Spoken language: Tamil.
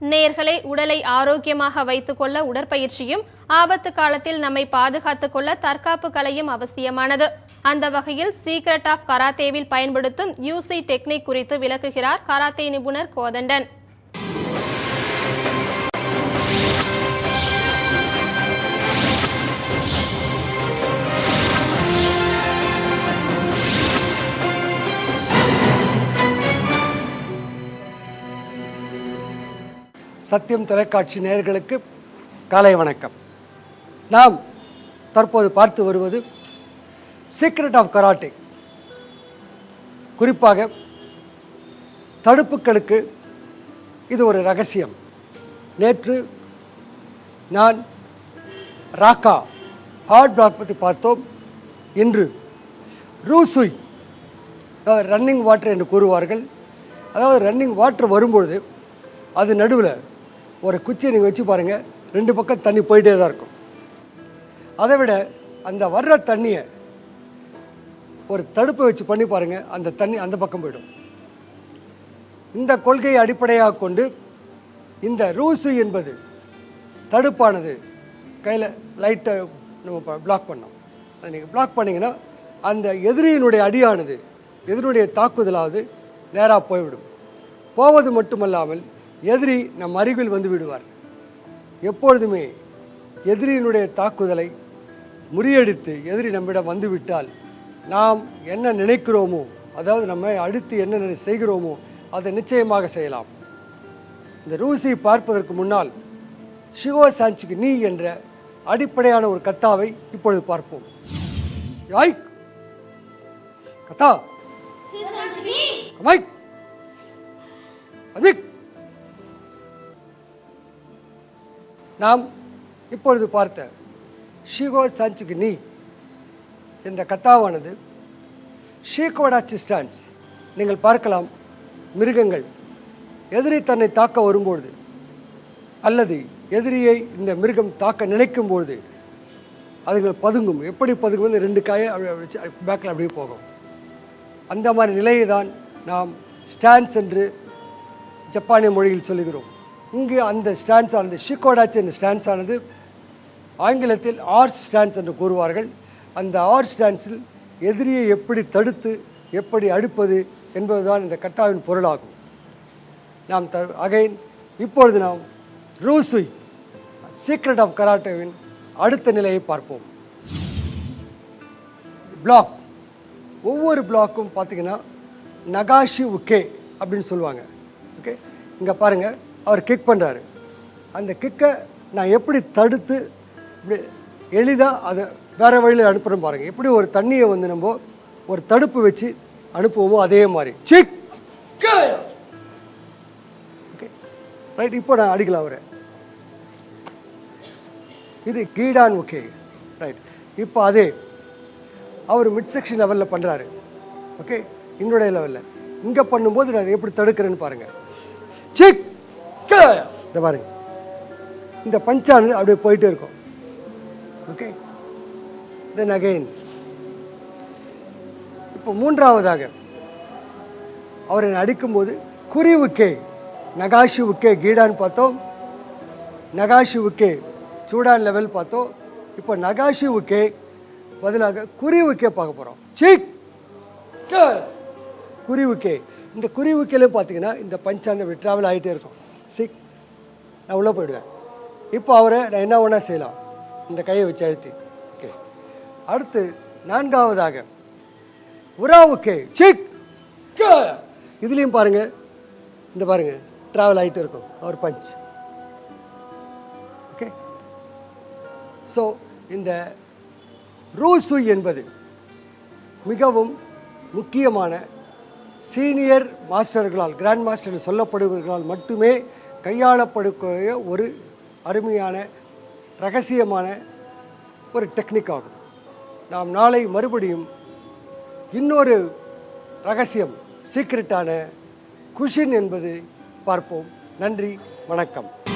நேர்களை உடலை ஆரோக்கியமாக வைத்துக்கொள்ள உடற்பயிற்சியும் ஆபத்து காலத்தில் நம்மை பாதுகாத்துக் கொள்ள தற்காப்பு கலையும் அவசியமானது. அந்த வகையில் சீக்ரெட் ஆஃப் கராத்தேவில் பயன்படுத்தும் யூசி டெக்னிக் குறித்து விளக்குகிறார் கராத்தே நிபுணர் கோதண்டன். சத்தியம் தொலைக்காட்சி நேர்களுக்கு காலை வணக்கம். நாம் தற்போது பார்த்து வருவது சீக்ரெட் ஆஃப் கராட்டே குறிப்பாக தடுப்புக்களுக்கு இது ஒரு ரகசியம். நேற்று நான் ராக்கா ஹார்ட் பிளாக் பற்றி பார்த்தோம். இன்று ரூசுய் ரன்னிங் வாட்டர் என்று கூறுவார்கள். அதாவது ரன்னிங் வாட்டர் வரும்பொழுது அது நடுவில் ஒரு குச்சியை நீங்கள் வச்சு பாருங்கள் ரெண்டு பக்கம் தண்ணி போயிட்டே தான் இருக்கும். அதை விட அந்த வர்ற தண்ணியை ஒரு தடுப்பை வச்சு பண்ணி பாருங்கள் அந்த தண்ணி அந்த பக்கம் போயிடும். இந்த கொள்கையை அடிப்படையாக கொண்டு இந்த ரூசு என்பது தடுப்பானது. கையில் லைட்டை நம்ம பிளாக் பண்ணோம். அதை நீங்கள் பிளாக் பண்ணிங்கன்னா அந்த எதிரியினுடைய அடியானது எதிரினுடைய தாக்குதலாவது நேராக போய்விடும். போவது மட்டுமல்லாமல் எதிரி நம் அருகில் வந்து விடுவார். எப்பொழுதுமே எதிரியினுடைய தாக்குதலை முறியடித்து எதிரி நம்மிடம் வந்துவிட்டால் நாம் என்ன நினைக்கிறோமோ அதாவது நம்ம அடுத்து என்ன செய்கிறோமோ அதை நிச்சயமாக செய்யலாம். இந்த ரூசி பார்ப்பதற்கு முன்னால் ஷிவோ சாஞ்சுக்கு நீ என்ற அடிப்படையான ஒரு கத்தாவை இப்பொழுது பார்ப்போம். யாய் கத்தா! கமாய் நாம் இப்பொழுது பார்த்த ஷிகோ சாஞ்சுக்கு நீ என்ற கத்தாவானது ஷீகோடா ஸ்டான்ஸ் நீங்கள் பார்க்கலாம் மிருகங்கள் எதிரி தன்னை தாக்க வரும்பொழுது அல்லது எதிரியை இந்த மிருகம் தாக்க நினைக்கும் பொழுது அதுகள் பதுங்கும். எப்படி பதுங்கும் இந்த ரெண்டு காயை பேக்கில் அப்படியே போகும். அந்த மாதிரி நிலையை தான் நாம் ஸ்டான்ஸ் என்று ஜப்பானிய மொழியில் சொல்லுகிறோம். இங்கு அந்த ஸ்டான்ஸ் ஆனது ஷிகோடாச்சு என்ற ஸ்டான்ஸ் ஆனது ஆங்கிலத்தில் ஆர்ஸ் ஸ்டான்ஸ் என்று கூறுவார்கள். அந்த ஆர் ஸ்டான்ஸில் எதிரியை எப்படி தடுத்து எப்படி அடுப்பது என்பதுதான் இந்த கட்டாவின் பொருளாகும். நாம் த அகைன் இப்பொழுது நாம் ரூசுய் சீக்ரெட் ஆஃப் கராட்டேவின் அடுத்த நிலையை பார்ப்போம். பிளாக் ஒவ்வொரு பிளாக்கும் பார்த்திங்கன்னா நகாஷி உக்கே அப்படின்னு சொல்லுவாங்க. ஓகே இங்கே பாருங்கள் அவர் கிக் பண்ணுறாரு அந்த கிக்கை நான் எப்படி தடுத்து இப்படி எளிதாக அதை வேறு வழியில் அனுப்புகிறோம் பாருங்கள் எப்படி ஒரு தண்ணியை வந்து நம்ம ஒரு தடுப்பு வச்சு அனுப்புவோமோ அதே மாதிரி. சிக் ஓகே ரைட் இப்போ நான் அடிக்கலாம் அவரை. இது கீடான் ஓகே ரைட் இப்போ அதே. அவர் மிட் செக்ஷன் லெவலில் பண்ணுறாரு ஓகே என்னுடைய லெவலில் இங்கே பண்ணும்போது நான் எப்படி தடுக்கிறேன்னு பாருங்கள் சிக் இந்த பாருங்க. இந்த பஞ்சானது அப்படியே போயிட்டே இருக்கும். ஓகே தென் அகெயின் இப்போ மூன்றாவதாக அவர் என்னை அடிக்கும்போது குறிவுக்கே நகாஷி கீடான்னு பார்த்தோம். நகாஷி சூடான் லெவல் பார்த்தோம். இப்போ நகாஷி பதிலாக குறிவுக்கே பார்க்க போகிறோம் சிக்! குறிவுக்கே இந்த குறிவுக்கேலையும் பார்த்தீங்கன்னா இந்த பஞ்சாங்க ட்ராவல் ஆகிட்டே இருக்கும். சிக் நான் உள்ளே போயிடுவேன். இப்போ அவரை நான் என்ன வேணால் செய்யலாம். இந்த கையை வச்சு அழுத்தி. ஓகே அடுத்து நான்காவதாக. உராவுக்கே சிக் இதுலேயும் பாருங்க. இந்த பாருங்க. ட்ராவல் ஆகிட்டு இருக்கும். அவர் பஞ்ச் ஓகே ஸோ இந்த ரூசு என்பது மிகவும் முக்கியமான சீனியர் மாஸ்டர்களால் கிராண்ட் மாஸ்டர் சொல்லப்படுபவர்களால் மட்டுமே கையாளப்படக்கூடிய ஒரு அருமையான ரகசியமான ஒரு டெக்னிக் ஆகும். நாம் நாளை மறுபடியும் இன்னொரு ரகசியம் சீக்ரெட்டான குஷின் என்பது பார்ப்போம். நன்றி வணக்கம்.